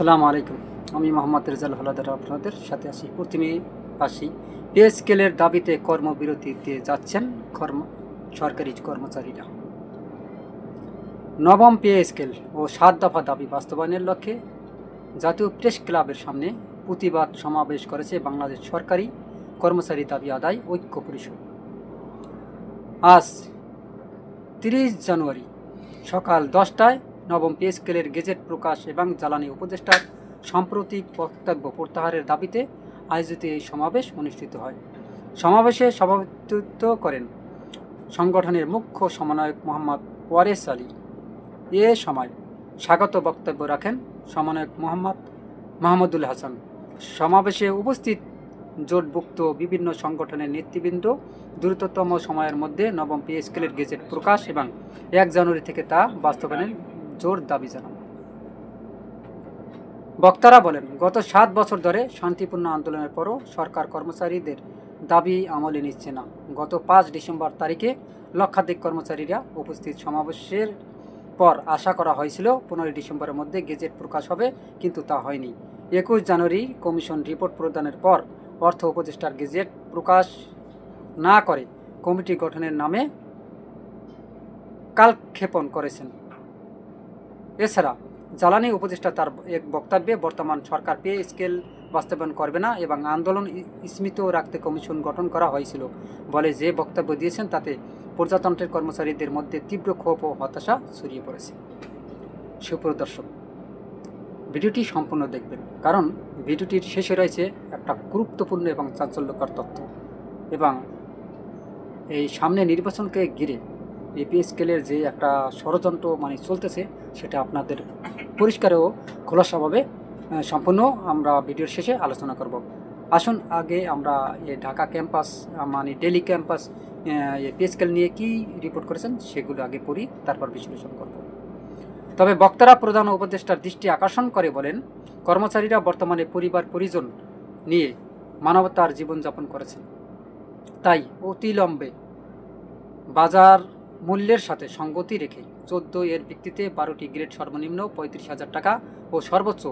আসসালামু আলাইকুম। আমি মোহাম্মদ রেজাল হলাদার আপনাদের সাথে আসি প্রথমে আসি পে স্কেলের দাবিতে কর্মবিরতিতে যাচ্ছেন কর্ম, সরকারি কর্মচারীরা। নবম পে স্কেল ও সাত দফা দাবি বাস্তবায়নের লক্ষ্যে জাতীয় প্রেস ক্লাবের সামনে প্রতিবাদ সমাবেশ করেছে বাংলাদেশ সরকারি কর্মচারী দাবি আদায় ঐক্য পরিষদ। আজ তিরিশ জানুয়ারি সকাল দশটায় নবম পে স্কেলের গেজেট প্রকাশ এবং জ্বালানি উপদেষ্টার সাম্প্রতিক বক্তব্য প্রত্যাহারের দাবিতে আয়োজিত এই সমাবেশ অনুষ্ঠিত হয়। সমাবেশে সভাপতিত্ব করেন সংগঠনের মুখ্য সমন্বয়ক মোহাম্মদ ওয়ারেস আলী। এ সময় স্বাগত বক্তব্য রাখেন সমন্বয়ক মোহাম্মদ মাহমুদুল হাসান। সমাবেশে উপস্থিত জোটভুক্ত বিভিন্ন সংগঠনের নেতৃবৃন্দ দ্রুততম সময়ের মধ্যে নবম পে স্কেলের গেজেট প্রকাশ এবং এক জানুয়ারি থেকে তা বাস্তবায়নের জোর দাবি জানান। বক্তারা বলেন, গত সাত বছর ধরে শান্তিপূর্ণ আন্দোলনের পরও সরকার কর্মচারীদের দাবি আমলে নিচ্ছে না। গত পাঁচ ডিসেম্বর তারিখে লক্ষাধিক কর্মচারীরা উপস্থিত সমাবেশের পর আশা করা হয়েছিল, পনেরোই ডিসেম্বরের মধ্যে গেজেট প্রকাশ হবে, কিন্তু তা হয়নি। একুশ জানুয়ারি কমিশন রিপোর্ট প্রদানের পর অর্থ উপদেষ্টার গেজেট প্রকাশ না করে কমিটি গঠনের নামে কালক্ষেপণ করেছেন। এছাড়া জ্বালানি উপদেষ্টা তার এক বক্তব্যে বর্তমান সরকার পে স্কেল বাস্তবায়ন করবে না এবং আন্দোলন স্মৃত রাখতে কমিশন গঠন করা হয়েছিল বলে যে বক্তব্য দিয়েছেন, তাতে প্রজাতন্ত্রের কর্মচারীদের মধ্যে তীব্র ক্ষোভ ও হতাশা ছড়িয়ে পড়েছে। সুপ্রদর্শক ভিডিওটি সম্পূর্ণ দেখবেন, কারণ ভিডিওটির শেষে রয়েছে একটা গুরুত্বপূর্ণ এবং চাঞ্চল্যকর তথ্য এবং এই সামনে নির্বাচনকে ঘিরে এপি স্কেলের যে একটা ষড়যন্ত্র মানে চলতেছে, সেটা আপনাদের পরিষ্কার ও খোলাসাভাবে সম্পূর্ণ আমরা ভিডিওর শেষে আলোচনা করব। আসুন আগে আমরা ঢাকা ক্যাম্পাস মানে ডেলি ক্যাম্পাস এপি স্কেল নিয়ে কি রিপোর্ট করেছেন সেগুলো আগে পড়ি, তারপর বিশ্লেষণ করব। তবে বক্তারা প্রধান উপদেষ্টার দৃষ্টি আকর্ষণ করে বলেন, কর্মচারীরা বর্তমানে পরিবার পরিজন নিয়ে মানবতার জীবনযাপন করেছেন। তাই অতিলম্বে বাজার মূল্যের সাথে সঙ্গতি রেখে চোদ্দ এর ভিত্তিতে বারোটি গ্রেড সর্বনিম্ন পঁয়ত্রিশ হাজার টাকা ও সর্বোচ্চ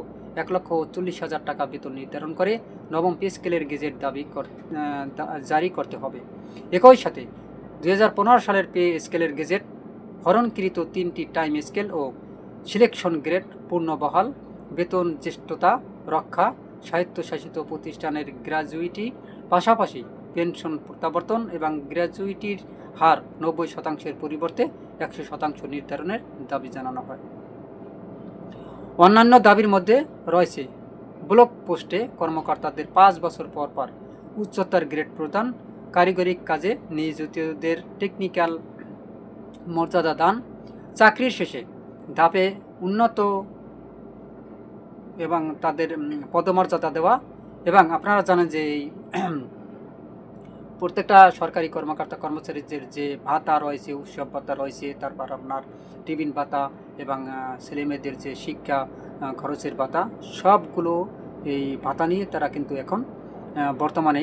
এক লক্ষ চল্লিশ হাজার টাকা বেতন নির্ধারণ করে নবম পে স্কেলের গেজেট দাবি জারি করতে হবে। একই সাথে দু হাজার পনেরো সালের পে স্কেলের গেজেট হরণকৃত তিনটি টাইম স্কেল ও সিলেকশন গ্রেড পূর্ণবহাল, বেতন জ্যেষ্ঠতা রক্ষা, স্বায়ত্তশাসিত প্রতিষ্ঠানের গ্র্যাজুইটি পাশাপাশি পেনশন প্রত্যাবর্তন এবং গ্র্যাজুইটির হার নব্বই শতাংশের পরিবর্তে একশো শতাংশ নির্ধারণের দাবি জানানো হয়। অন্যান্য দাবির মধ্যে রয়েছে, ব্লক পোস্টে কর্মকর্তাদের পাঁচ বছর পর পর উচ্চতর গ্রেড প্রদান, কারিগরি কাজে নিয়োজিতদের টেকনিক্যাল মর্যাদা দান, চাকরির শেষে ধাপে উন্নত এবং তাদের পদমর্যাদা দেওয়া এবং আপনারা জানেন যে এই প্রত্যেকটা সরকারি কর্মকর্তা কর্মচারীদের যে ভাতা রয়েছে, উৎসব ভাতা রয়েছে, তারপর আপনার টিফিন ভাতা এবং ছেলেমেয়েদের যে শিক্ষা খরচের ভাতা, সবগুলো এই ভাতা নিয়ে তারা কিন্তু এখন বর্তমানে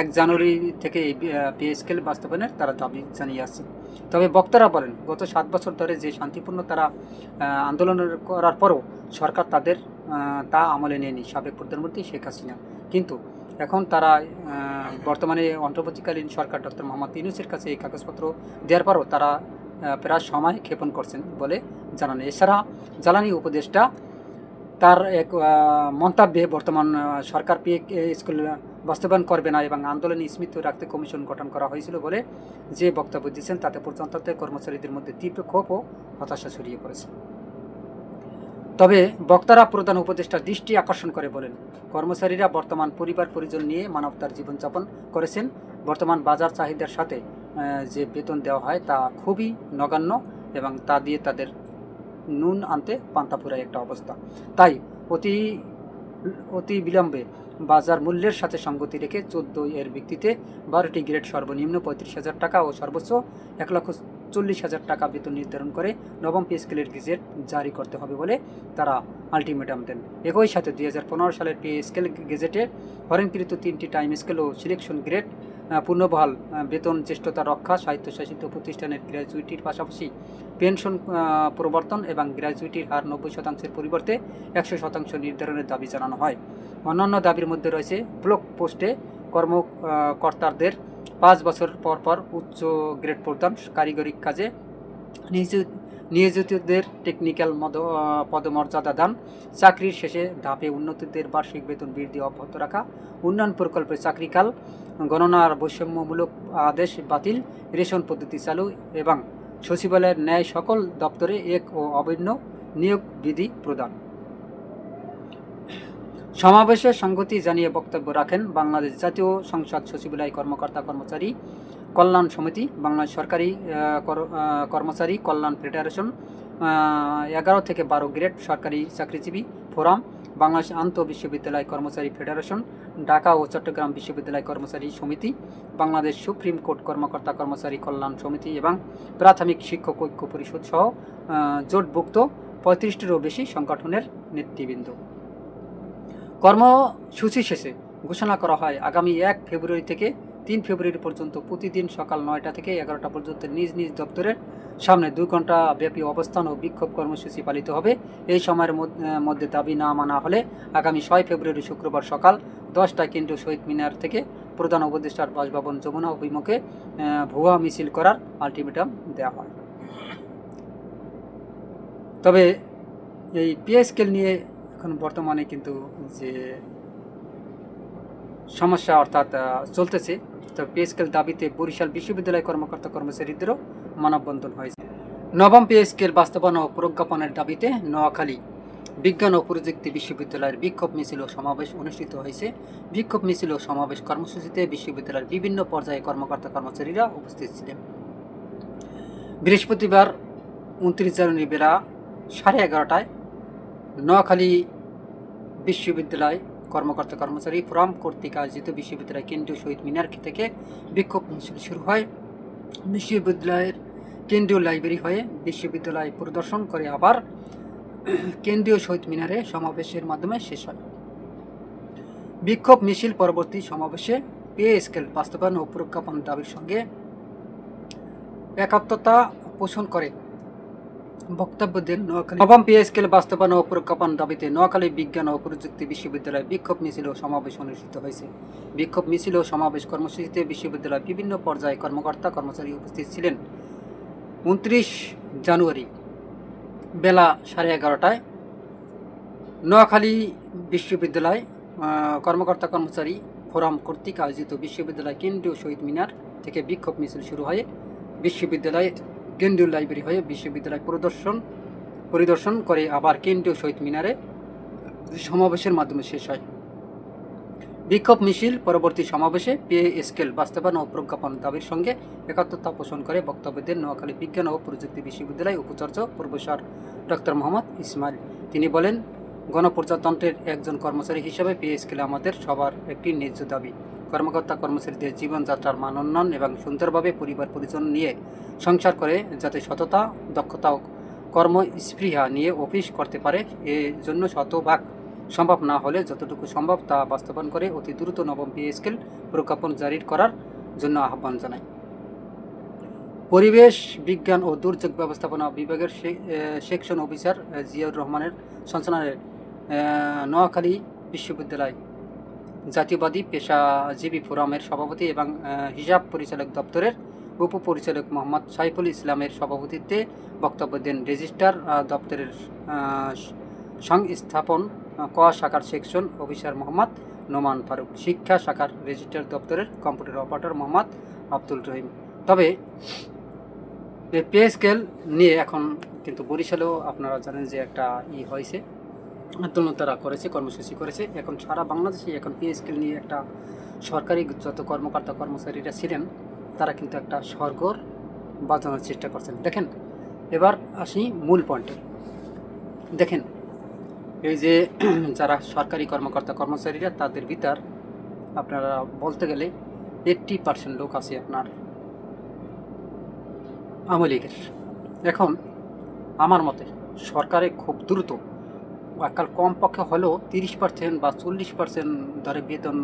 এক জানুয়ারি থেকে এই পে স্কেল বাস্তবায়নের তারা দাবি জানিয়ে আসছে। তবে বক্তারা বলেন, গত সাত বছর ধরে যে শান্তিপূর্ণ তারা আন্দোলন করার পরও সরকার তাদের তা আমলে নেয়নি। সাবেক প্রধানমন্ত্রী শেখ হাসিনা। কিন্তু এখন তারা বর্তমানে অন্তর্বর্তীকালীন সরকার ডক্টর মোহাম্মদ ইউনুসের কাছে এই কাগজপত্র দেওয়ার পরও তারা প্রায় সময় ক্ষেপণ করছেন বলে জানান এছাড়া জ্বালানি উপদেষ্টা তার এক মন্তব্যে বর্তমান সরকার পে স্কুল বাস্তবায়ন করবে না এবং আন্দোলন স্মৃত রাখতে কমিশন গঠন করা হয়েছিল বলে যে বক্তব্য দিচ্ছেন তাতে প্রজাতন্ত্রের কর্মচারীদের মধ্যে তীব্র ক্ষোভ ও হতাশা ছড়িয়ে পড়েছে। তবে বক্তারা প্রধান উপদেষ্টার দৃষ্টি আকর্ষণ করে বলেন, কর্মচারীরা বর্তমান পরিবার পরিজন নিয়ে মানবতার জীবনযাপন করেছেন। বর্তমান বাজার চাহিদার সাথে যে বেতন দেওয়া হয় তা খুবই নগণ্য এবং তা দিয়ে তাদের নুন আনতে পান্তা ফুরায় একটা অবস্থা। তাই অতি অতি বিলম্বে বাজার মূল্যের সাথে সঙ্গতি রেখে চোদ্দ এর ভিত্তিতে বারোটি গ্রেড সর্বনিম্ন পঁয়ত্রিশ হাজার টাকা ও সর্বোচ্চ এক লক্ষ চল্লিশ হাজার টাকা বেতন নির্ধারণ করে নবম পে স্কেলের গেজেট জারি করতে হবে বলে তারা আলটিমেটাম দেন। একই সাথে দুই হাজার পনেরো সালের পে স্কেল গেজেটে হরেনকৃত তিনটি টাইম স্কেল ও সিলেকশন গ্রেড পূর্ণবহাল বেতন, জ্যেষ্ঠতা, রক্ষা, স্বায়ত্তশাসিত প্রতিষ্ঠানের গ্র্যাজুইটির পাশাপাশি পেনশন প্রবর্তন এবং গ্র্যাজুইটির হার নব্বই শতাংশের পরিবর্তে একশো শতাংশ নির্ধারণের দাবি জানানো হয়। অন্যান্য দাবির মধ্যে রয়েছে ব্লক পোস্টে কর্মকর্তাদের পাঁচ বছর পর পর উচ্চ গ্রেড প্রদান কারিগরি কাজে নিয়োজিত নিয়োজিতদের টেকনিক্যাল মদ পদমর্যাদা দান। চাকরির শেষে ধাপে উন্নতিদের বার্ষিক বেতন বৃদ্ধি অব্যাহত রাখা। উন্নয়ন প্রকল্পে চাকরিকাল গণনার বৈষম্যমূলক আদেশ বাতিল, রেশন পদ্ধতি চালু এবং সচিবালয়ের ন্যায় সকল দপ্তরে এক ও অভিন্ন নিয়োগ বিধি প্রদান। সমাবেশে সংগতি জানিয়ে বক্তব্য রাখেন বাংলাদেশ জাতীয় সংসদ সচিবালয় কর্মকর্তা কর্মচারী কল্যাণ সমিতি, বাংলাদেশ সরকারি কর্মচারী কল্যাণ ফেডারেশন এগারো থেকে বারো গ্রেড সরকারি চাকরিজীবী ফোরাম, বাংলাদেশ আন্ত বিশ্ববিদ্যালয় কর্মচারী ফেডারেশন, ঢাকা ও চট্টগ্রাম বিশ্ববিদ্যালয় কর্মচারী সমিতি, বাংলাদেশ সুপ্রিম কোর্ট কর্মকর্তা কর্মচারী কল্যাণ সমিতি এবং প্রাথমিক শিক্ষক ঐক্য পরিষদ সহ জোটভুক্ত পঁয়ত্রিশটিরও বেশি সংগঠনের নেতৃবৃন্দ। কর্মসূচি শেষে ঘোষণা করা হয়, আগামী এক ফেব্রুয়ারি থেকে তিন ফেব্রুয়ারি পর্যন্ত প্রতিদিন সকাল নয়টা থেকে এগারোটা পর্যন্ত নিজ নিজ দপ্তরের সামনে দুই ঘণ্টা ব্যাপী অবস্থান ও বিক্ষোভ কর্মসূচি পালিত হবে। এই সময়ের মধ্য- দাবি না মানা হলে আগামী ছয় ফেব্রুয়ারি শুক্রবার সকাল দশটায় কেন্দ্রীয় শহীদ মিনার থেকে প্রধান উপদেষ্টার বাসভবন যমুনা অভিমুখে ভুয়া মিছিল করার আলটিমেটাম দেওয়া হয়। তবে এই পিএসকেল নিয়ে এখন বর্তমানে কিন্তু যে সমস্যা অর্থাৎ চলতেছে। তো পিএসকেল দাবিতে বরিশাল বিশ্ববিদ্যালয় কর্মকর্তা কর্মচারীদেরও মানববন্ধন হয়েছে। নবম পিএসকেল বাস্তবায়ন ও প্রজ্ঞাপনের দাবিতে নোয়াখালী বিজ্ঞান ও প্রযুক্তি বিশ্ববিদ্যালয়ের বিক্ষোভ মিছিল ও সমাবেশ অনুষ্ঠিত হয়েছে। বিক্ষোভ মিছিল ও সমাবেশ কর্মসূচিতে বিশ্ববিদ্যালয়ের বিভিন্ন পর্যায়ে কর্মকর্তা কর্মচারীরা উপস্থিত ছিলেন। বৃহস্পতিবার উনত্রিশ জানুয়ারি বেলা সাড়ে এগারোটায় নোয়াখালী বিশ্ববিদ্যালয় কর্মকর্তা কর্মচারী ফোরাম কর্তৃক আয়োজিত বিশ্ববিদ্যালয় কেন্দ্রীয় শহীদ মিনার থেকে বিক্ষোভ মিছিল শুরু হয়। বিশ্ববিদ্যালয়ের কেন্দ্রীয় লাইব্রেরি হয়ে বিশ্ববিদ্যালয় পরিদর্শন করে আবার কেন্দ্রীয় শহীদ মিনারে সমাবেশের মাধ্যমে শেষ হয়। বিক্ষোভ মিছিল পরবর্তী সমাবেশে পে স্কেল বাস্তবায়ন ও প্রজ্ঞাপন দাবির সঙ্গে একাত্মতা পোষণ করে। বক্তব্য দেন নোয়াখালী নবম পে স্কেল বাস্তবায়ন ও প্রজ্ঞাপন দাবিতে নোয়াখালী বিজ্ঞান ও প্রযুক্তি বিশ্ববিদ্যালয়ে বিক্ষোভ মিছিল ও সমাবেশ অনুষ্ঠিত হয়েছে। বিক্ষোভ মিছিল ও সমাবেশ কর্মসূচিতে বিশ্ববিদ্যালয়ের বিভিন্ন পর্যায়ে কর্মকর্তা কর্মচারী উপস্থিত ছিলেন। উনত্রিশ জানুয়ারি বেলা সাড়ে এগারোটায় নোয়াখালী বিশ্ববিদ্যালয় কর্মকর্তা কর্মচারী ফোরাম কর্তৃক আয়োজিত বিশ্ববিদ্যালয় কেন্দ্রীয় শহীদ মিনার থেকে বিক্ষোভ মিছিল শুরু হয়ে। বিশ্ববিদ্যালয়ের কেন্দ্রীয় লাইব্রেরি হয়ে বিশ্ববিদ্যালয় পরিদর্শন পরিদর্শন করে আবার কেন্দ্রীয় শহীদ মিনারে সমাবেশের মাধ্যমে শেষ হয়। বিক্ষোভ মিছিল পরবর্তী সমাবেশে পে স্কেল বাস্তবায়ন ও প্রজ্ঞাপন দাবির সঙ্গে একাত্মতা পোষণ করে বক্তব্য দেন নোয়াখালী বিজ্ঞান ও প্রযুক্তি বিশ্ববিদ্যালয় উপাচার্য, প্রফেসর ডক্টর মোহাম্মদ ইসমাইল। তিনি বলেন, গণপ্রজাতন্ত্রের একজন কর্মচারী হিসেবে পে স্কেল আমাদের সবার একটি ন্যায্য দাবি। কর্মকর্তা কর্মচারীদের জীবনযাত্রার মান উন্নয়ন এবং সুন্দরভাবে পরিবার পরিজন নিয়ে সংসার করে যাতে সততা, দক্ষতা কর্ম স্পৃহা নিয়ে অফিস করতে পারে, এ জন্য শতভাগ সম্ভব না হলে যতটুকু সম্ভব তা বাস্তবায়ন করে অতি দ্রুত নবম পে স্কেল প্রজ্ঞাপন জারি করার জন্য আহ্বান জানায় পরিবেশ বিজ্ঞান ও দুর্যোগ ব্যবস্থাপনা বিভাগের সেকশন অফিসার জিয়াউর রহমানের সঞ্চালনায় নোয়াখালী বিশ্ববিদ্যালয় জাতীয়বাদী পেশাজীবী ফোরামের সভাপতি এবং হিসাব পরিচালক দপ্তরের উপপরিচালক মোহাম্মদ সাইফুল ইসলামের সভাপতিত্বে বক্তব্য দেন রেজিস্ট্রার দপ্তরের সংস্থাপন ক শাখার সেকশন অফিসার মোহাম্মদ নোমান ফারুক, শিক্ষা শাখার রেজিস্ট্রার দপ্তরের কম্পিউটার অপারেটর মোহাম্মদ আব্দুল রহিম। তবে পে স্কেল নিয়ে এখন কিন্তু বরিশালেও আপনারা জানেন যে একটা ই হয়েছে আন্দোলন তারা করেছে, কর্মসূচি করেছে। এখন সারা বাংলাদেশে এখন পে স্কেল নিয়ে একটা সরকারি যত কর্মকর্তা কর্মচারীরা ছিলেন তারা কিন্তু একটা স্বর্গর বাজানোর চেষ্টা করছেন। দেখেন, এবার আসি মূল পয়েন্টে দেখেন, এই যে যারা সরকারি কর্মকর্তা, কর্মচারীরা, তাদের ভিতর আপনারা বলতে গেলে এইট্টি পার্সেন্ট লোক আছে আপনার আওয়ামী লীগের। এখন, আমার মতে সরকারে খুব দ্রুত একাল কম পক্ষে হলেও তিরিশ পার্সেন্ট বা চল্লিশ পার্সেন্ট ধরে বেতন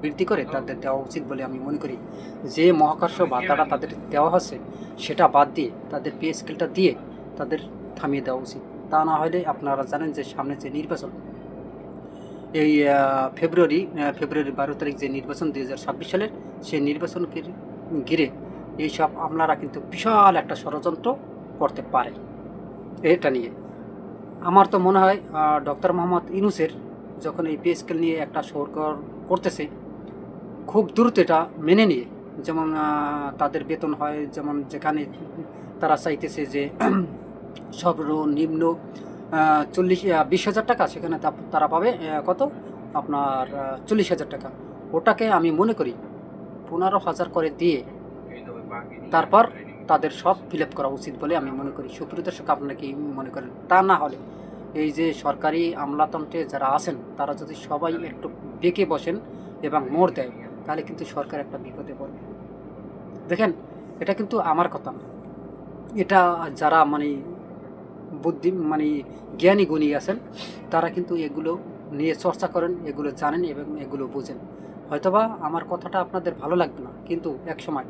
বৃদ্ধি করে তাদের দেওয়া উচিত বলে আমি মনে করি। যে মহাকর্ষ ভাতাটা তাদের দেওয়া হচ্ছে সেটা বাদ দিয়ে তাদের পে স্কেলটা দিয়ে তাদের থামিয়ে দেওয়া উচিত। তা না হলে আপনারা জানেন যে সামনে যে নির্বাচন, এই ফেব্রুয়ারি ফেব্রুয়ারি বারো তারিখ যে নির্বাচন দুই হাজার ছাব্বিশ সালের, সেই নির্বাচনকে ঘিরে এইসব আমলারা কিন্তু বিশাল একটা ষড়যন্ত্র করতে পারে। এটা নিয়ে। আমার তো মনে হয় ডক্টর মোহাম্মদ ইনুসের যখন এই পে স্কেল নিয়ে একটা সরকার করতেছে, খুব দ্রুত এটা মেনে নিয়ে, যেমন তাদের বেতন হয়, যেমন যেখানে তারা চাইতেছে যে সর্বনিম্ন চল্লিশ বিশ হাজার টাকা, সেখানে তারা পাবে কত? আপনার চল্লিশ হাজার টাকা। ওটাকে আমি মনে করি, পনেরো হাজার করে দিয়ে, তারপর তাদের সব ফিল করা উচিত বলে আমি মনে করি। সুপ্রিয় দর্শক, আপনারা কি মনে করেন? তা না হলে এই যে সরকারি আমলাতন্ত্রে যারা আছেন, তারা যদি সবাই একটু বেঁকে বসেন এবং মোড় দেয়, তাহলে কিন্তু সরকার একটা বিপদে পড়বে। দেখেন, এটা কিন্তু আমার কথা না। এটা যারা মানে বুদ্ধি মানে জ্ঞানী গুণী আছেন, তারা কিন্তু এগুলো নিয়ে চর্চা করেন, এগুলো জানেন এবং এগুলো বোঝেন। হয়তোবা আমার কথাটা আপনাদের ভালো লাগবে না, কিন্তু এক সময়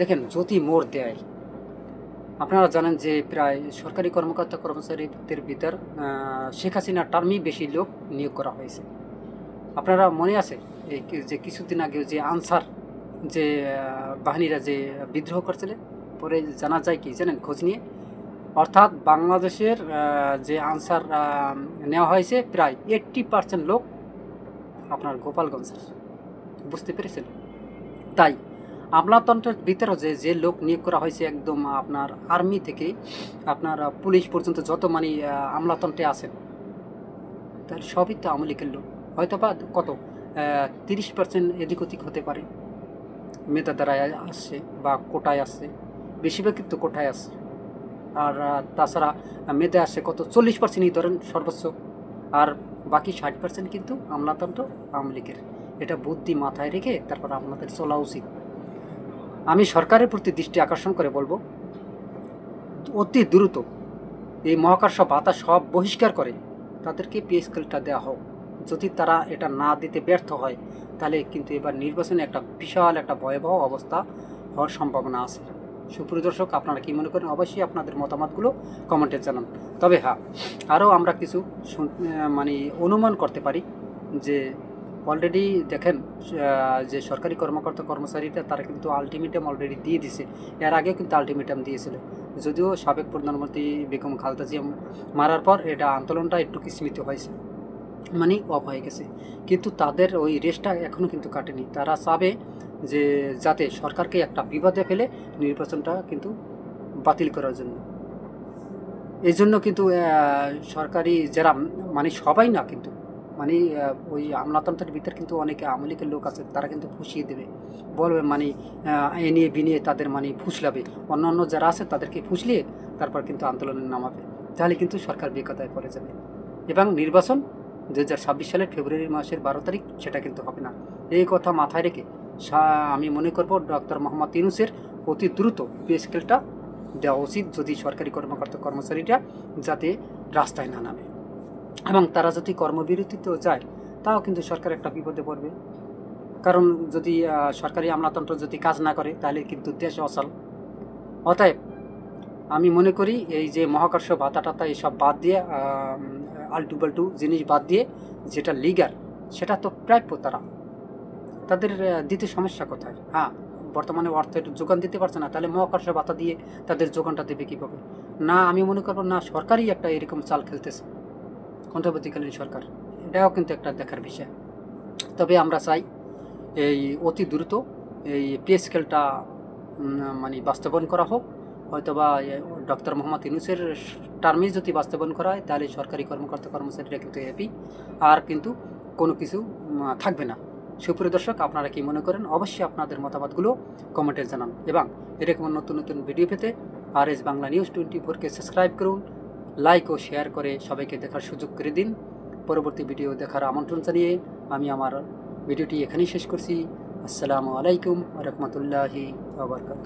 দেখেন যদি মোড় দেয় আপনারা জানেন যে প্রায় সরকারি কর্মকর্তা কর্মচারীদের ভিতর শেখ হাসিনার টার্মই বেশি লোক নিয়োগ করা হয়েছে। আপনারা মনে আছে যে কিছুদিন আগে যে আনসার যে বাহিনীরা যে বিদ্রোহ করছিলেন পরে জানা যায় কি জানেন? খোঁজ নিয়ে। অর্থাৎ বাংলাদেশের যে আনসার নেওয়া হয়েছে প্রায় এইট্টি পার্সেন্ট লোক আপনার গোপালগঞ্জের। বুঝতে পেরেছেন? তাই আমলাতন্ত্রের ভিতরে যে যে লোক নিয়োগ করা হয়েছে একদম আপনার আর্মি থেকে, আপনার পুলিশ পর্যন্ত যত মানে আমলাতন্ত্রে আছেন, তার সবই তো আওয়ামী লীগের লোক। হয়তো বা কত তিরিশ পার্সেন্ট এদিক ওদিক হতে পারে। মেধা দ্বারায় আসছে বা কোটায় আসছে বেশিরভাগ কিন্তু কোটায় আসছে। আর তাছাড়া মেধা আসছে কত? চল্লিশ পার্সেন্টই ধরেন সর্বোচ্চ। আর বাকি ষাট পার্সেন্ট কিন্তু আমলাতন্ত্র আওয়ামী লীগের। এটা বুদ্ধি মাথায় রেখে তারপর আপনাদের চলা উচিত। আমি সরকারের প্রতি দৃষ্টি আকর্ষণ করে বলব, অতি দ্রুত এই মহাকর্ষ ভাতা সব বহিষ্কার করে। তাদেরকে পে স্কেলটা দেওয়া হোক। যদি তারা এটা না দিতে ব্যর্থ হয়, তাহলে কিন্তু এবার নির্বাচনে একটা বিশাল একটা ভয়াবহ অবস্থা হওয়ার সম্ভাবনা আছে। সুপ্রিয় দর্শক, আপনারা কি মনে করেন? অবশ্যই আপনাদের মতামতগুলো কমেন্টে জানান। তবে হ্যাঁ আরও আমরা কিছু মানে অনুমান করতে পারি যে অলরেডি দেখেন যে সরকারি কর্মকর্তা কর্মচারীরা, তারা কিন্তু আলটিমেটাম অলরেডি দিয়ে দিছে। এর আগেও কিন্তু আলটিমেটাম দিয়েছিল। যদিও সাবেক প্রধানমন্ত্রী বেগম খালেদা জিয়া মারার পর এটা আন্দোলনটা একটু স্মৃতি হয়েছে মানে অফ হয়ে গেছে। কিন্তু তাদের ওই রেসটা এখনও কিন্তু কাটেনি। তারা চাবে যে যাতে সরকারকে একটা বিবাদে ফেলে নির্বাচনটা কিন্তু বাতিল করার জন্য। এই জন্য কিন্তু সরকারি যারা মানে সবাই না কিন্তু মানে ওই আমলাতন্ত্রের ভিতর কিন্তু অনেকে আওয়ামী লীগের লোক আছে, তারা কিন্তু ফুসিয়ে দেবে। বলবে মানে এ নিয়ে বিনিয়ে তাদের মানে ফুসলাবে। অন্য অন্য যারা আছে তাদেরকে ফুসলিয়ে তারপর কিন্তু আন্দোলনে নামাবে। তাহলে কিন্তু সরকার বেকাতায় পড়ে যাবে। এবং নির্বাচন দু হাজার ছাব্বিশ সালের ফেব্রুয়ারি মাসের বারো তারিখ, সেটা কিন্তু হবে না। এই কথা মাথায় রেখে আমি মনে করব ডক্টর মোহাম্মদ ইউনুসের অতি দ্রুত পে স্কেলটা দেওয়া উচিত, যদি সরকারি কর্মকর্তা কর্মচারীরা যাতে রাস্তায় না নামে। এবং তারা যদি কর্মবিরতিতেও যায়, তাও কিন্তু সরকার একটা বিপদে পড়বে। কারণ যদি সরকারি আমলাতন্ত্র যদি কাজ না করে, তাহলে কিন্তু দেশ অচল। অতএব, আমি মনে করি এই যে মহাকর্ষ ভাতা টাতা এসব বাদ দিয়ে আলটু পাল্টু জিনিস বাদ দিয়ে, যেটা লিগার সেটা তো প্রাপ্য তারা। তাদের দিতে সমস্যা কোথায়? হ্যাঁ বর্তমানে অর্থের যোগান দিতে পারছে না, তাহলে মহাকর্ষ ভাতা দিয়ে তাদের যোগানটা দেবে কীভাবে? না, আমি মনে করব না, সরকারই একটা এরকম চাল খেলতেছে। অন্তর্বর্তীকালীন সরকার। এটাও কিন্তু একটা দেখার বিষয়। তবে আমরা চাই এই অতি দ্রুত এই পে স্কেলটা মানে বাস্তবায়ন করা হোক। হয়তোবা ডক্টর মোহাম্মদ ইউনুসের টার্মে যদি বাস্তবায়ন করা হয়, তাহলে সরকারি কর্মকর্তা কর্মচারীরা কিন্তু হ্যাপি আর কিন্তু কোনো কিছু থাকবে না। সুপ্রিয় দর্শক, আপনারা কি মনে করেন? অবশ্যই আপনাদের মতামতগুলো কমেন্টে জানান। এবং এরকম নতুন নতুন ভিডিও পেতে R S Bangla news twenty ফোরকে সাবস্ক্রাইব করুন। লাইক ও শেয়ার করে সবাইকে দেখার সুযোগ করে দিন। পরবর্তী ভিডিও দেখার আমন্ত্রণ জানিয়ে আমি আমার ভিডিওটি এখানেই শেষ করছি। আসসালামু আলাইকুম রহমতুল্লাহি আবরকাত